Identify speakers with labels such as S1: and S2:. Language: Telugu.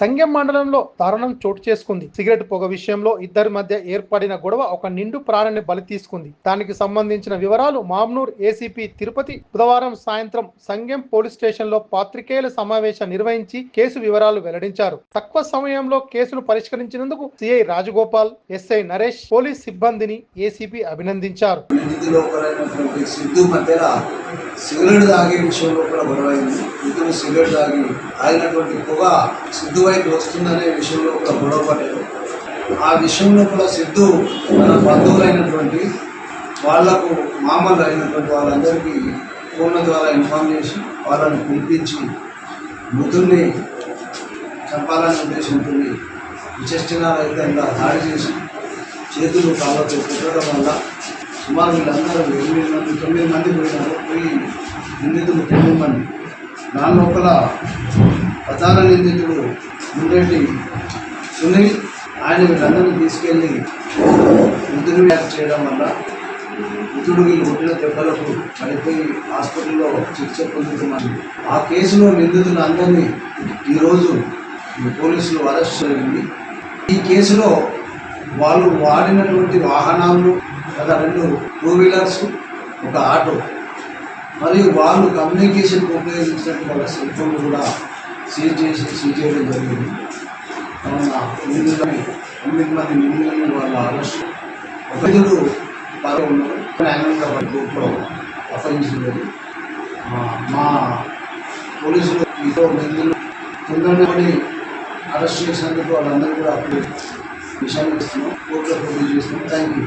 S1: సంగెం మండలంలో దారుణం చోటు చేసుకుంది. సిగరెట్ పొగ విషయంలో ఇద్దరి మధ్య ఏర్పడిన గొడవ ఒక నిండు ప్రాణాన్ని బలి తీసుకుంది. దానికి సంబంధించిన వివరాలు మామ్నూర్ ఏసీపీ తిరుపతి బుధవారం సాయంత్రం సంగెం పోలీస్ స్టేషన్లో పాత్రికేయుల సమావేశం నిర్వహించి కేసు వివరాలు వెల్లడించారు. తక్కువ సమయంలో కేసును పరిష్కరించినందుకు CI Rajagopal SI Naresh police సిబ్బందిని ఏసీపీ అభినందించారు.
S2: సిగరెట్ తాగే విషయంలో కూడా గొడవైంది ఇద్దరు సిగరెట్ తాగి తాగినటువంటి పొగ సిద్ధు వైపు వస్తుందనే విషయంలో కూడా గొడవపడ్డారు ఆ విషయంలో కూడా సిద్ధు తన బంధువులైనటువంటి వాళ్ళకు మామూలు అయినటువంటి వాళ్ళందరికీ ఫోన్ల ద్వారా ఇన్ఫార్మ్ చేసి వాళ్ళని పిలిపించి మృతుల్ని చంపాలనే ఉద్దేశంతో విచక్షణారహితంగా దాడి చేసి చేతులు కాళ్ళతో కుట్టడం వల్ల సుమారు వీళ్ళందరూ ఎనిమిది మంది తొమ్మిది మంది పోయినారు. పోయి నిందితులు తొమ్మిది మంది. దాని లోపల ప్రధాన నిందితుడు ముందటి సునీల్ ఆయన వీళ్ళందరినీ తీసుకెళ్ళి మృతుడు వ్యాధి చేయడం వల్ల మృతుడు వీళ్ళు కొట్టిన దెబ్బలకు పడిపోయి హాస్పిటల్లో చికిత్స పొందుతున్నారు. ఆ కేసులో నిందితులందరినీ ఈరోజు పోలీసులు అరెస్ట్ జరిగింది. ఈ కేసులో వాళ్ళు వాడినటువంటి వాహనాలు ఒక రెండు టూ వీలర్స్ ఒక ఆటో. మరియు వాళ్ళు కమ్యూనికేషన్ ఉపయోగించడానికి వాళ్ళ సెల్ ఫోన్ కూడా సీజ్ చేసి సీజ్ చేయడం జరిగింది. కావున నిందితులని తొమ్మిది మంది నిందితులను వాళ్ళ అరెస్ట్ ఒక నిందితుడు బాగా ఉన్నారు. న్యాయంగా గ్రూప్లో అప్పగించలేదు మా పోలీసులు ఇదో నిందులు తొందరగా అరెస్ట్ చేసినందుకు వాళ్ళందరూ కూడా అప్పుడు విషయాన్ని ఇస్తున్నాం కోర్టులో ప్రొడ్యూస్ చేస్తున్నాం. Thank you